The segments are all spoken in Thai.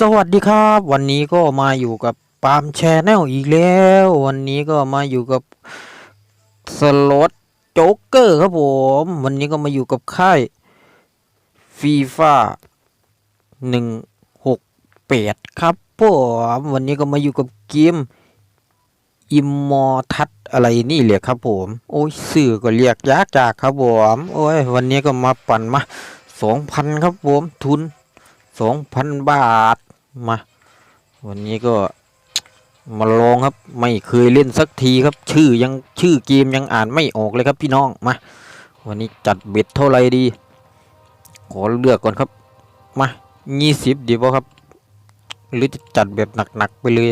สวัสดีครับ วันนี้ก็มาอยู่กับปาล์มแชนแนลอีกแล้ว วันนี้ก็มาอยู่กับสล็อตโจ๊กเกอร์ครับผม วันนี้ก็มาอยู่กับค่ายฟีฟ่าหนึ่งหกแปดครับผมวันนี้ก็มาอยู่กับเกมอิมมอทัศอะไรนี่เลยครับผม โอ้ยสื่อก็เรียกยากจากครับผมโอ้ยวันนี้ก็มาปั่นมาสองพันครับผมทุนสองพันบาท มา วันนี้ก็มาลองครับ ไม่เคยเล่นสักทีครับ ชื่อยังชื่อเกมยังอ่านไม่ออกเลยครับพี่น้องมา วันนี้จัดเบ็ดเท่าไรดี ขอเลือกก่อนครับ มายี่สิบดีป่ะครับ หรือจะจัดแบบหนักๆไปเลย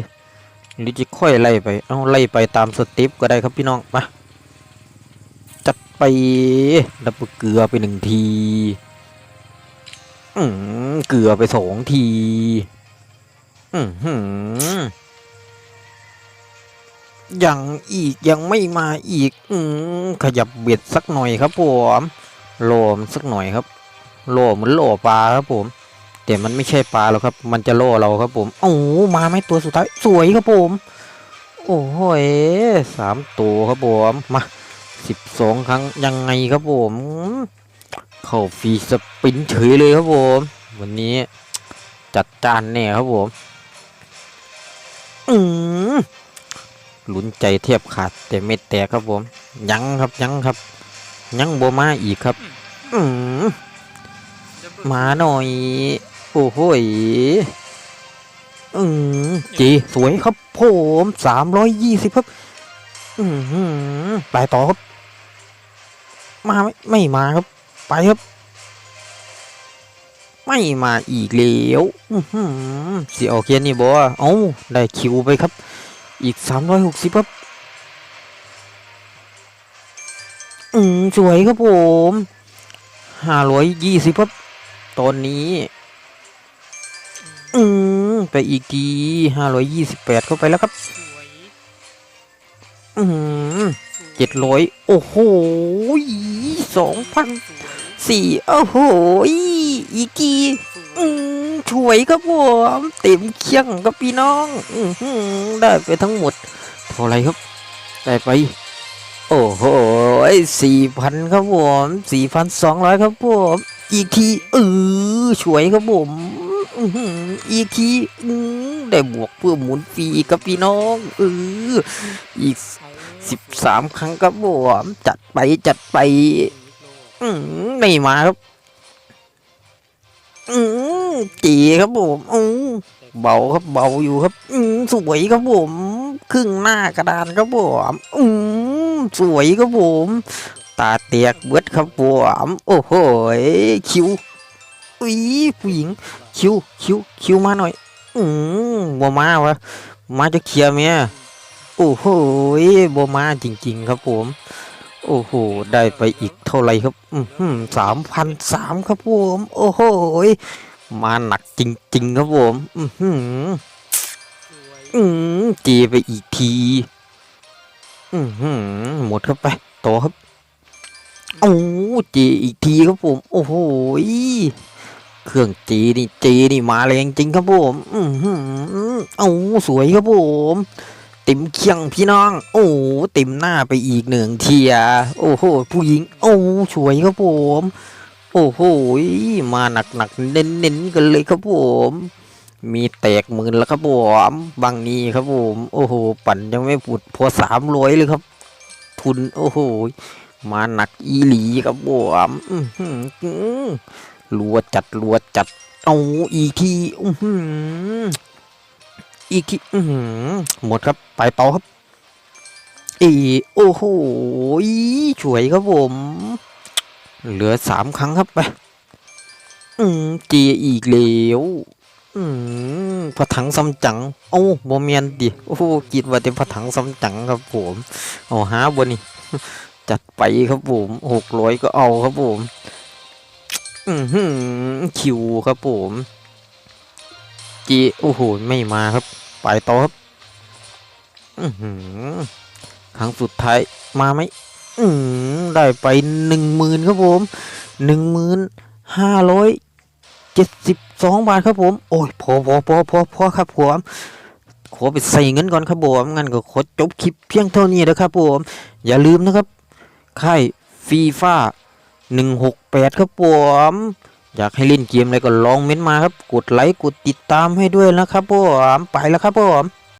หรือจะค่อยไล่ไป เอาไล่ไปตามสเต็ปก็ได้ครับพี่น้องมาจัดไปดับเกลือไปหนึ่งที อืมเกลือไปสองที อืมหืมยังอีกยังไม่มาอีก อืขยับเบ็ดสักหน่อยครับผมโลมสักหน่อยครับโลเหมือนโลปลาครับผม แต่มันไม่ใช่ปลาหรอกครับ มันจะโล่เราครับผมโอ้มาไหมตัวสุดท้ายสวยครับผม โอ้โหยสามตัวครับผมมาสิบสองครั้งยังไงครับผมเข้าฟีสปินเฉยเลยครับผม วันนี้จัดจานแน่ครับผม อืมลุ้นใจเทียบขาดแต่ไม่แตกครับผม ยังครับยังครับ ยังโบมาอีกครับ อืมมาหน่อย โอ้โหอืมจีสวยครับผมสามร้อยยี่สิบครับ อืมไปต่อครับ มาไหมไม่มาครับ ไปครับ ไม่มาอีกแล้วอื้อหือสิเอาเคียนนี่บอเอ้าได้คิวไปครับ อีกสามร้อยหกสิบครับ อืม สวยครับผมห้าร้อยยี่สิบครับ ตอนนี้ อืม ไปอีกทีห้าร้อยยี่สิบแปดเข้าไปแล้วครับ อืมเจ็ดร้อยโอ้โหสองพันสี่โอ้โห อีกทีอืมช่วยครับผมเต็มเคียงครับพี่น้องอือหือได้ไปทั้งหมด เท่าไรครับ ได้ไป โอ้โหสี่พันครับผมสี่พันสองร้อยครับผมอีกทีเออช่วยครับผมอืออีกทีได้บวกเพื่อหมุนฟรีครับพี่น้องเอออีกสิบสามครั้งครับผมจัดไปจัดไปอืมไม่มาครับ อืมจีครับผมอืมเบาครับเบาอยู่ครับ อืมสวยครับผมครึ่งหน้ากระดานครับผมอืมสวยครับผม ตาเตียกเบิดครับผมโอ้โหคิวอุ้ยผู้หญิง คิวคิวคิวมาหน่อย อืมบัมาวะมาจะเคลียร์เมียโอ้โหบัมาจริง ๆ ครับผม โอ้โห ได้ไปอีกเท่าไรครับอืมสามพันสามครับผมโอ้โหมาหนักจริง ๆ ครับผมอือหือสวยอืมจีไปอีกทีอือหือหมดครับไปต่อครับโอ้จีอีกทีครับผม โอ้โหเครื่องจีนี่จีนี่มาแรงจริงครับผม อือหือเอาสวยครับผม ติ่มเคียงพี่น้อง โอ้ติ่มหน้าไปอีกหนึ่งเทีย โอ้โห ผู้หญิง โอ้สวยครับผม โอ้โห มาหนักหนักๆเน้นเน้นๆกันเลยครับผม มีแตกหมื่นแล้วครับผมบางนี้ครับผม โอ้โห ปั่นยังไม่ปุดพอสามร้อยเลยครับ ทุน โอ้โห มาหนักอีหลีครับผมอื้อหือรัวจัดรัวจัด เอาอีกทีอื้อ อีกทีอื้อหือหมดครับ ไปต่อครับ อีโอ้โหช่วยครับผม เหลือสามครั้งครับไป อืมเจียอีกแล้วอืมพระถังซัมจังโอ้โบเมียนดิ โอ้โหคิดว่าเต็มพระถังซัมจังครับผม เอาหาบนนี่ จัดไปครับผมหกร้อยก็เอาครับผม อือหือคิวครับผม จีโอ้โหไม่มาครับ ไปต่อครับอือหือครั้งสุดท้ายมาไหมอืมได้ไปหนึ่งหมื่นครับผมหนึ่งหมื่นห้าร้อยเจ็ดสิบสองบาทครับผม โอ้ยพอพอพอพอพอครับผมขอไปใส่เงินก่อนครับผมงั้นก็ขอจบคลิปเพียงเท่านี้นะครับผม อย่าลืมนะครับค่ายฟีฟ่าหนึ่งหกแปดครับผม อยากให้เล่นเกมอะไรก็ลองเม้นต์มาครับ กดไลค์กดติดตามให้ด้วยนะครับผมไปแล้วครับผม